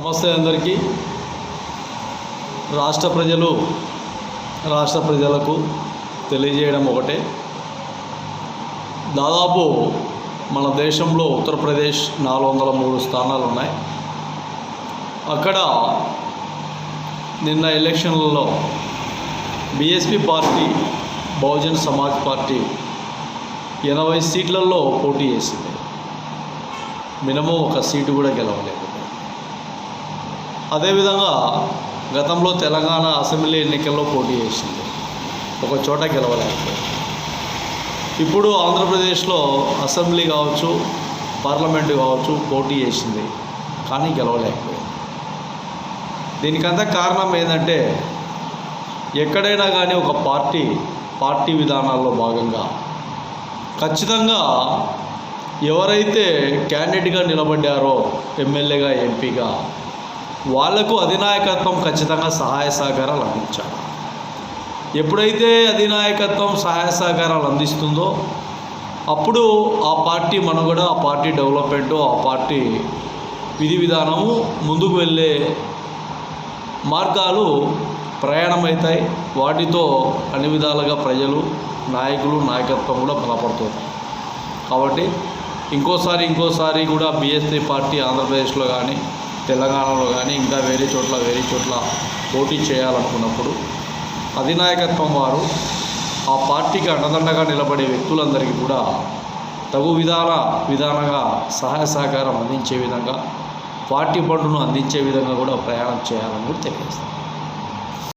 నమస్తే అందరికీ. రాష్ట్ర ప్రజలు రాష్ట్ర ప్రజలకు తెలియజేయడం ఒకటే. దాదాపు మన దేశంలో ఉత్తరప్రదేశ్ నాలుగు వందల మూడు స్థానాలు ఉన్నాయి అక్కడ నిన్న ఎలక్షన్లలో BSP party Bahujan Samaj party ఎనభై సీట్లలో పోటీ చేసింది. మినిమం ఒక సీటు కూడా గెలవలేదు. అదేవిధంగా గతంలో తెలంగాణ అసెంబ్లీ ఎన్నికల్లో పోటీ చేసింది. ఒక చోట గెలవలేకపోయింది. ఇప్పుడు ఆంధ్రప్రదేశ్లో అసెంబ్లీ కావచ్చు పార్లమెంటు కావచ్చు పోటీ చేసింది కానీ గెలవలేకపోయింది. దీనికంతా కారణం ఏంటంటే ఎక్కడైనా కానీ ఒక పార్టీ పార్టీ విధానాల్లో భాగంగా ఖచ్చితంగా ఎవరైతే క్యాండిడేట్గా నిలబడ్డారో ఎమ్మెల్యేగా ఎంపీగా వాళ్ళకు అధినాయకత్వం ఖచ్చితంగా సహాయ సహకారాలు అందించాలి. ఎప్పుడైతే అధినాయకత్వం సహాయ సహకారాలు అందిస్తుందో అప్పుడు ఆ పార్టీ మనుగడ ఆ పార్టీ డెవలప్మెంట్ ఆ పార్టీ విధి విధానము ముందుకు వెళ్ళే మార్గాలు ప్రయాణమవుతాయి. వాటితో అన్ని విధాలుగా ప్రజలు నాయకులు నాయకత్వం కూడా బలపడుతుంది. కాబట్టి ఇంకోసారి ఇంకోసారి కూడా బీఎస్పీ పార్టీ ఆంధ్రప్రదేశ్లో కానీ తెలంగాణలో కానీ ఇంకా వేరే చోట్ల వేరే చోట్ల పోటీ చేయాలనుకున్నప్పుడు అధినాయకత్వం వారు ఆ పార్టీకి అండదండగా నిలబడే వ్యక్తులందరికీ కూడా తగు విధాన విధానంగా సహాయ సహకారం అందించే విధంగా పార్టీ బండును అందించే విధంగా కూడా ప్రయాణం చేయాలని కూడా తెలియజేస్తాను